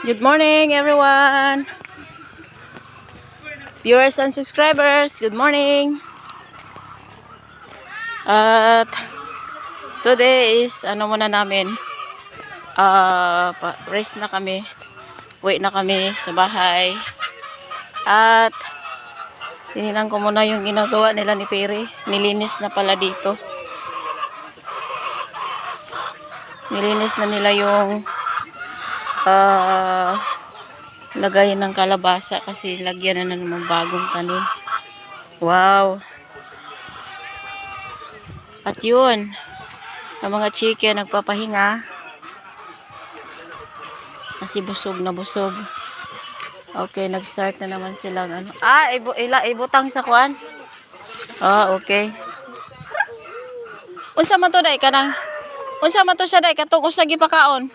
Good morning, everyone. Viewers and subscribers, good morning. At today is ano muna namin, pa- rest na kami. Uwi na kami sa bahay. At tinignan ko muna yung ginagawa nila ni Perry. Nilinis na pala dito. Nilinis na nila yung ah lagay ng kalabasa kasi lagyan na naman bagong tanim. Wow! At yun, ang mga chicken nagpapahinga kasi busog na busog. Okay, nag-start na naman silang ano. Ah, ibu ila ibutang sa kuan. Ah, okay. Unsa man to dai kanang Unsa man to siya dai katong usa gipakaon?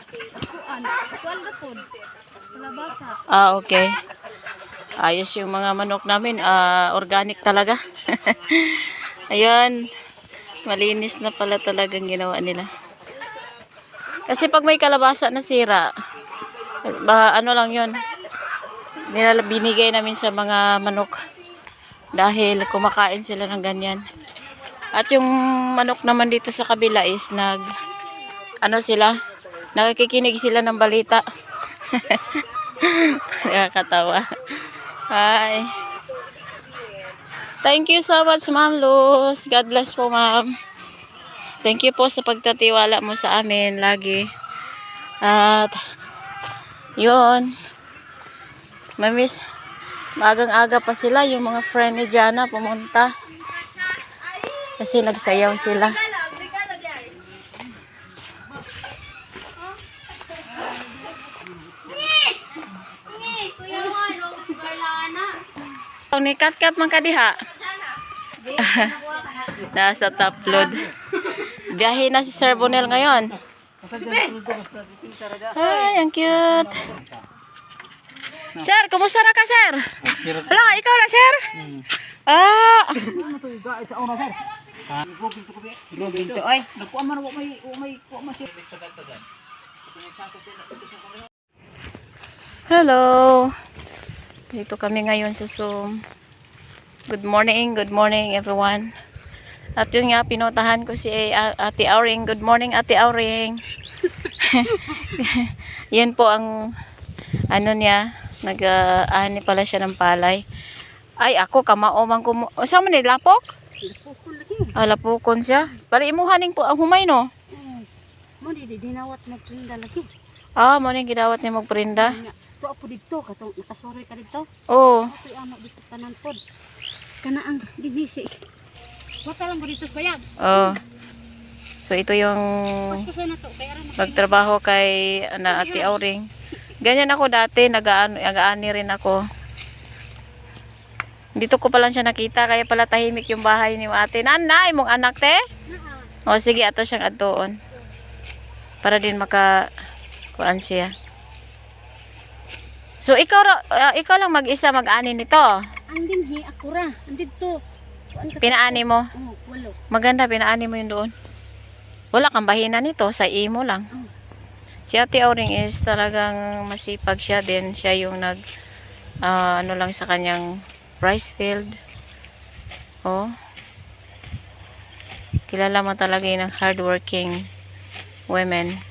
Ah, okay. Ayos yung mga manok namin. Ah, organic talaga. Ayan. Malinis na pala talagang ginawa nila. Kasi pag may kalabasa na sira, ano lang yun, nilala, binigay namin sa mga manok. Dahil kumakain sila ng ganyan. At yung manok naman dito sa kabila is nag, ano sila, nakikinig sila ng balita. Nakakatawa. Hi. Thank you so much, Ma'am Luz. God bless po, Ma'am. Thank you po sa pagtatiwala mo sa amin lagi. At, yun. Mamiss, magang-aga pa sila, yung mga friend ni Jana pumunta. Kasi nagsayaw sila. Ni kat-kat man kadiha. Nasa top load. Biyahe na si Sir Bonel ngayon. Ay, ang cute. Sir, kumusta na ka, sir? Wala, ikaw na, sir? Ah, hello. Dito kami ngayon sa Zoom. Good morning, good morning everyone. At yun nga, pinutahan ko si Ate Auring. Good morning, Ate Auring. Yan po ang ano niya, nag-aani pala siya ng palay. Ay, ako, kamaomang kumo... O, saan mo ni, lapok? Ah, lapokon siya. Para imuhaning po ang humay, no? Mo di di dinawat magprinda lagi. Ah, mo ning gidawat ni magprinda. Nga, To ako dito katong nakasoroy ka dito. Oo. Apoy amo dito tanan pod. Kana ang dinisi. Wata lang mo dito bayad. Oh. So, ito yung magtrabaho kay ana Ate Auring. Ganyan ako dati, nag-aano, nag-aani rin ako. Dito ko pa lang siya nakita, kaya pala tahimik yung bahay ni ate. Nanay, mong anak te? O sige, ato siyang atoon. Para din maka kuan siya. So ikaw ah, ikaw lang mag-isa mag-ani nito. Ang dinhi ako ra. Andito. Pinaani mo. Oh, walo. Maganda pinaani mo yun doon. Wala kang bahina nito, sa imo lang. Mm. Si Ate Auring is talagang masipag siya din. Siya yung nag, ah, ano lang sa kanyang rice field. Oh. Kilala mo talaga yun ng hardworking women.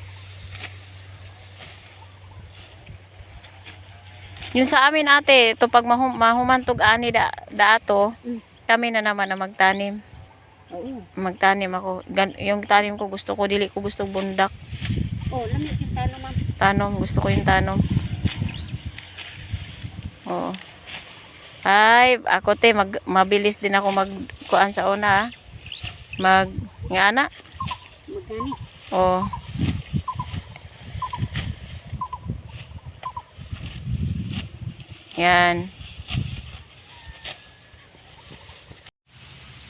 Yun sa amin ate, ito pag mahum mahumantog ani da, daato, Mm. kami na naman na magtanim Oo. magtanim ako. Gan yung tanim ko gusto ko, dili ko gusto bundak. Oh, lamig yung tano man. Tanom, gusto ko yung tanom. Oo. Ay, ako te, mag, mabilis din ako mag, kuan sa una ah. Mag, nga na. Magani. Oo. Yan.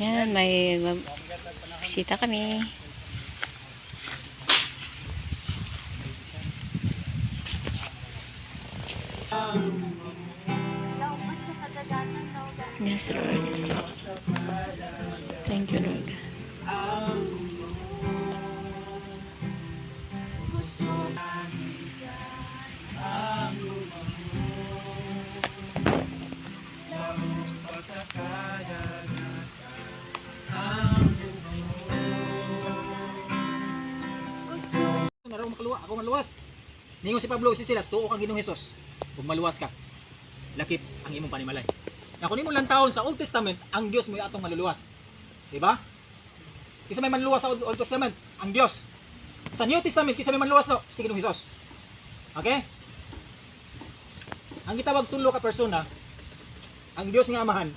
Yan, may bisita kami. Yes, Lord. Thank you, Lord. Ako maluwas. Ningon si Pablo si Silas, tuo kang Ginoong Hesus. Kung maluwas ka, lakip ang imong panimalay. Na kung imong lantawon sa Old Testament, ang Dios mo atong maluluwas. Di ba? Kisa may manluwas sa Old Testament, ang Dios. Sa New Testament, kisa may manluwas no, si Ginoong Hesus. Okay? Ang gitawag tulo ka persona, ang Dios nga amahan,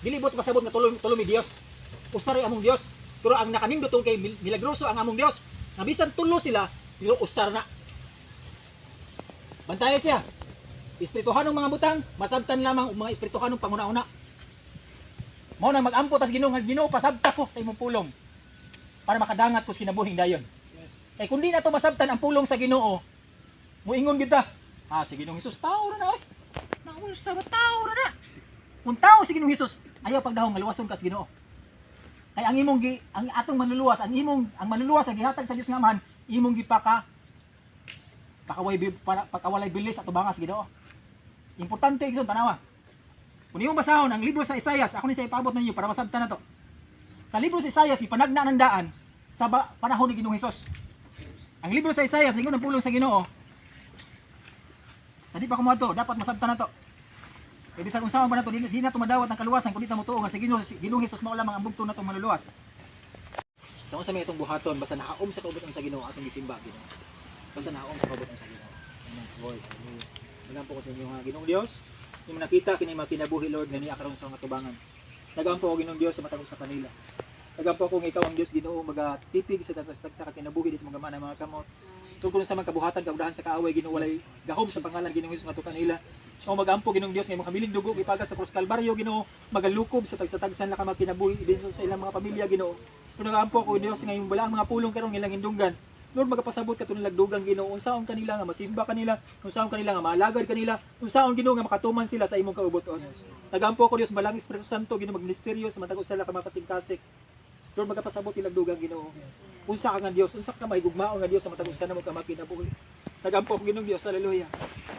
dili bot pasabot nga tulo tulo mi Dios. Usa among Dios. Pero ang nakanindot kay mil- milagroso ang among Dios. Nga bisan tulo sila, pero usar na. Bantayan siya. Espirituhan ng mga butang, masabtan lamang ang mga espirituhan ng panguna-una. Mao na magampo tas Ginoo nga Ginoo pasabta ko sa imong pulong para makadangat ko sa kinabuhing dayon. Kay kundi na to masabtan ang pulong sa Ginoo, muingon gid ta. Ah, si Ginoong Hesus tao na oy. Naul sa tao ra na. Kung tao si Ginoong Hesus, ayaw pagdahong maluwason ka sa Ginoo. Kay ang imong gi, ang atong manluluwas, ang imong ang manluluwas ang gihatag sa Dios nga man, imong gipaka pakaway pakawalay bilis at tubangas Ginoo. Importante igsoon tanawa. Kung imong basahon ang libro sa Isayas, ako ni sa ipaabot ninyo para masabtan na to. Sa libro sa Isayas, ipanagna ng daan sa panahon ni Ginoong Hesus. Ang libro sa Isayas, lingon ng pulong sa Ginoo. Sa di pa kumato, dapat masabtan na to. Kaya bisag kung saan ba na to, di, di na madawat ng kaluwasan, kundi ta mo tuo nga sa Ginoong Hesus mao lamang ang bugto na to maluluwas. Sa sa may itong buhaton, basta nakaom sa kaubot sa Ginoo atong gisimba Ginoo. Basta nakaom sa kaubot sa Ginoo. Amen. Boy, amen. Ko sa inyo nga Ginoong Dios. Yung nakita kini mga kinabuhi Lord nga niya karon sa mga tubangan. Nagaan po ako Ginoong Dios sa matagos sa kanila. Nagaan po ako nga ikaw ang Dios Ginoo magatipig sa tagas sa kinabuhi sa mga mana mga kamot. Tungkol sa mga kabuhatan kaudahan sa kaaway Ginoo walay gahom sa pangalan Ginoong Hesus nga kanila. O magampo Ginoong Dios nga imong dugo ipagas sa krus Kalbaryo Ginoo magalukob sa tagsatagsan na ka mga kinabuhi din sa ilang mga pamilya Ginoo. Kung nagampo ako Dios nga imong balaang mga pulong karong ilang hindunggan. Lord magapasabot ka to nilagdugang Ginoo unsaon kanila nga masimba kanila, unsaon kanila nga maalagad kanila, unsaon Ginoo nga makatuman sila sa imong kaubuton. Nagampo ko Dios balang Espiritu Santo Ginoo magministeryo sa matag usa ka mga kasing-kasik. Lord magapasabot ilagdugang Ginoo. Unsa ka nga Dios, unsa ka mahigugmaon nga Dios sa matag usa na mo ka makinabuhi. Nagampo ko Ginoo Dios, haleluya.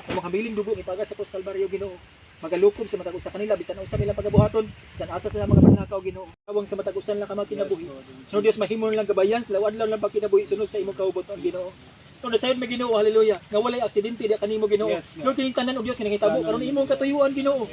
Amo kabiling dugo ipagas sa krus Kalbaryo Ginoo. Magalukob sa matag usa kanila bisan unsa nila pagabuhaton, bisan asa sila mga panakaw Ginoo. Awang sa matag usa nila ka makinabuhi. No Dios mahimo lang gabayan sila adlaw lang pagkinabuhi sunod sa imong kaubuton Ginoo. Kung nasayod may Ginoo, haleluya. Nga walay aksidente di kanimo Ginoo. Yes, Lord kining tanan o Dios kining hitabo karon imong katuyuan Ginoo.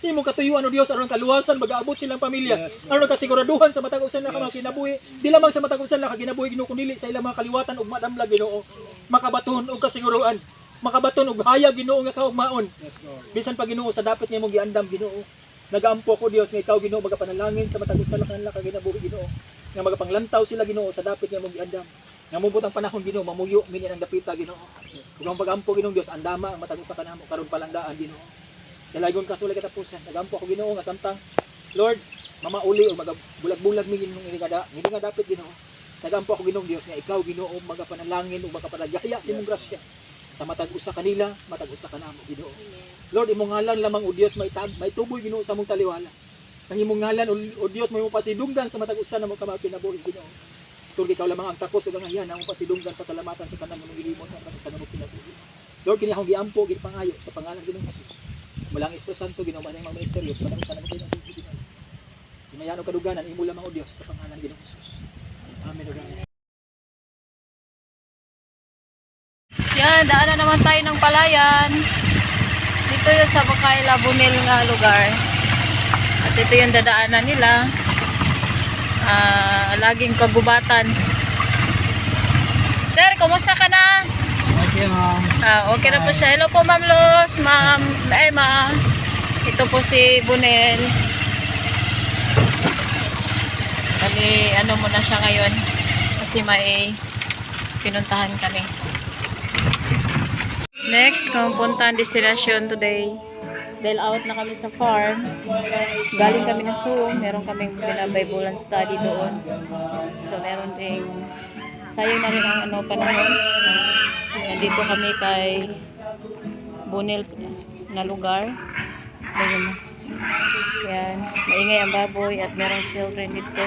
Imong katuyuan o Dios aron kaluwasan mag-aabot silang pamilya. Yes, Aron kasiguraduhan sa matag usa nila ka mga kinabuhi. Di lamang sa matag usa nila ka kinabuhi Ginoo kundi sa ilang mga kaliwatan ug madamla Ginoo. Makabaton og kasiguruan. Makabaton og hayag Ginoo nga kaugmaon. Yes, Lord. Bisan pa Ginoo sa dapat nga imong giandam Ginoo. Nagaampo ko Dios nga ikaw Ginoo magapanalangin sa matag usa kanila ka kinabuhi Ginoo. Nga magapanglantaw sila Ginoo sa dapat nga imong giandam. Nga mubot ang panahon Ginoo mamuyo mini ang dapita Ginoo. Ug ang pagampo Ginoo Dios andama ang matag usa kanamo karon pa lang daan Ginoo. Dalagon ka sulay katapusan. Nagampo ko Ginoo nga samtang Lord mamauli o magabulag-bulag mi Ginoo nga kada hindi nga dapat Ginoo. Nagampo ako Ginoo Dios nga ikaw Ginoo magapanalangin ug magapanagaya sa imong grasya sa matag usa kanila, matag usa kanamo Ginoo. Lord, imong ngalan lamang o Dios may tab, may tuboy Ginoo sa among taliwala. Nang imong ngalan o, Dios may mo pasidunggan sa matag usa na mo kama kinabuhi Ginoo. Lord, ikaw lamang ang tapos ug ang ayan ang pasidunggan pasalamatan sa tanan ng gihimo sa matag usa na mo kinabuhi. Lord, kini akong giampo gid pangayo sa pangalan Ginoo Jesus. Mulang Espiritu Santo Ginoo man mga ministeryos matag usa na mo kinabuhi Ginoo. Inayan o kaduganan imo lamang o Dios sa pangalan Ginoo Jesus. Amen. Yan, daanan naman tayo ng palayan. Dito yung sa Bakaila Bunil nga lugar. At ito yung dadaanan nila. Ah, laging kagubatan. Sir, kumusta ka na? Okay, ma'am. Ah, okay na po siya. Hello po, Ma'am Los, Ma'am Emma. Ito po si Bunel. Bali, ano muna siya ngayon. Kasi may pinuntahan kami. Next, kung punta ang destination today. Dahil out na kami sa farm. Galing kami na Zoom. Meron kaming binabaybulan study doon. So, meron ding sayang na rin ang ano, panahon. Nandito kami kay Bunil na lugar. Ayan. Yan. Maingay ang baboy at merong children dito.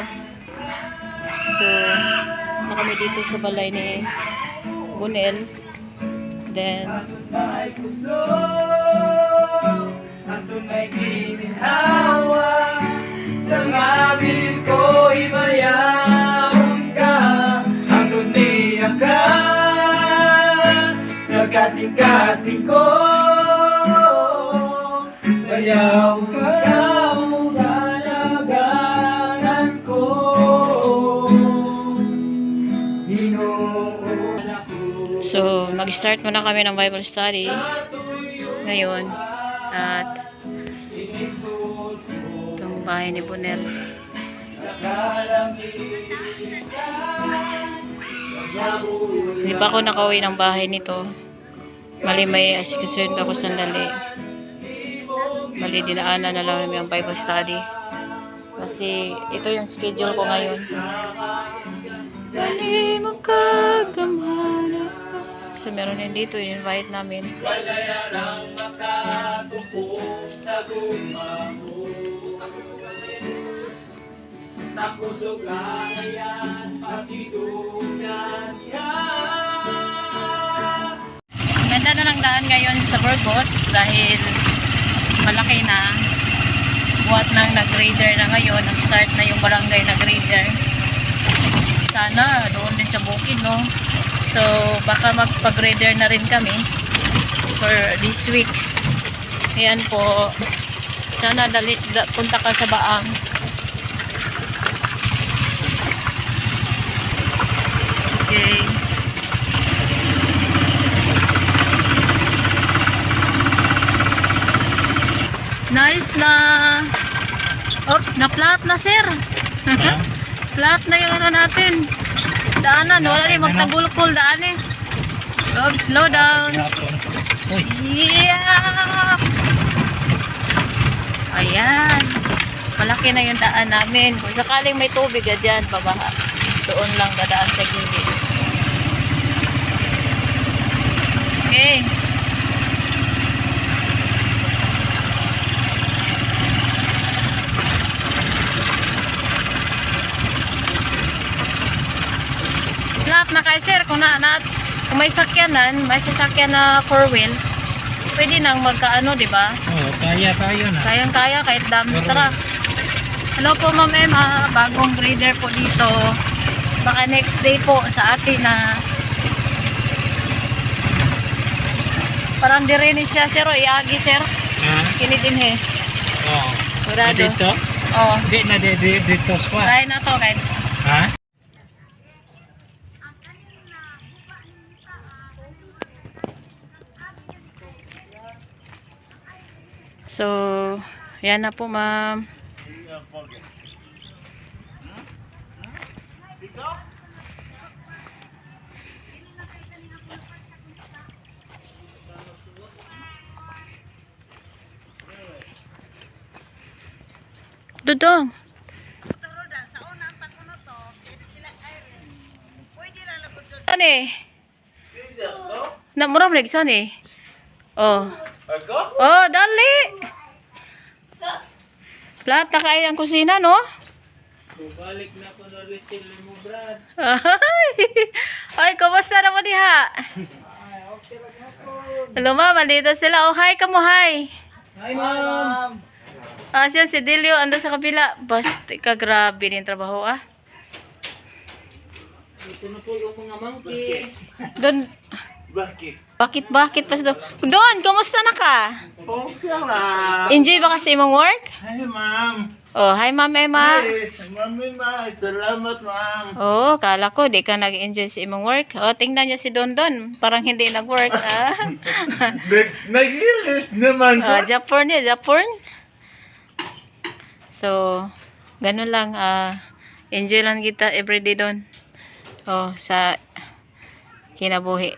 So, na kami dito sa balay ni Bunil. Then, At may gininhawa Sa ngabing ko'y mayaon ka Ang duniya ka Sa kasing-kasing ko. Bayaw So, mag-start muna kami ng Bible study ngayon. At itong bahay ni Bunel. Hindi pa ako nakauwi ng bahay nito. Mali may asikasuhin pa ako sandali. Mali dinaanan na lang namin ang Bible study. Kasi ito yung schedule ko ngayon. So meron din dito, invite namin. Kaya lang makatupong sa guma mo Tapos uganayan, pasidugan yan Ganda na ng daan ngayon sa Burgos dahil malaki na. Buhat ng nag-grader na ngayon. Nag-start na yung barangay nag-grader. Sana doon din sa bukid, no? So, baka magpa-grader na rin kami for this week. Ayan po. Sana dali, da, punta ka sa Baang. Okay. Nice na. Oops, na flat na sir. flat na yung ano natin. Daanan, wala rin magtagulkol daan eh. Oops, slow down. Yeah! Ayan. Malaki na yung daan namin. Kung sakaling may tubig ka dyan, babaha. Doon lang dadaan sa gilid. Okay. Flat na kay sir. Kung, na, na, kung may sakyanan, may sasakyan na four wheels, pwede nang magkaano, di ba? Oh, kaya tayo na. Kayang-kaya kahit dump truck. Hello po Ma'am Emma, bagong grader po dito. Baka next day po sa atin na Parang di rin siya sir, o iagi sir. Ha? Kini din he. Oo. Kurado. Dito? Oh. Di na di, di, dito squad. Try na to kahit Ha? So, yan na po ma'am. Dudong. Ano eh? Namuram lagi sana eh. Oh. Oh, dali. Flat na kayo ang kusina, no? Balik na ko na rin mo, Brad Ay, Ay, kumusta naman diha? Hello, ma'am. Andito sila. Oh, hi ka mo, hi. Hi, ma'am! Ah, siya, si Delio, ando sa kabila. Basta, ka grabe din trabaho, ah. Ito na po yung mga monkey. Doon, Bakit? Bakit, bakit pa doon? Doon, kumusta na ka? Okay lang. Enjoy ba kasi imong work? Hi, ma'am. Oh, hi, ma'am Emma. Yes, mami, ma. Salamat, ma'am. Oh, kala ko, di ka nag-enjoy sa imong work. Oh, tingnan niyo si Don Don. Parang hindi nag-work, ah. Nag Nag-ilis naman Ah, Japon niya, Japon. So, ganun lang. ah enjoy lang kita everyday doon. Oh, sa kinabuhi.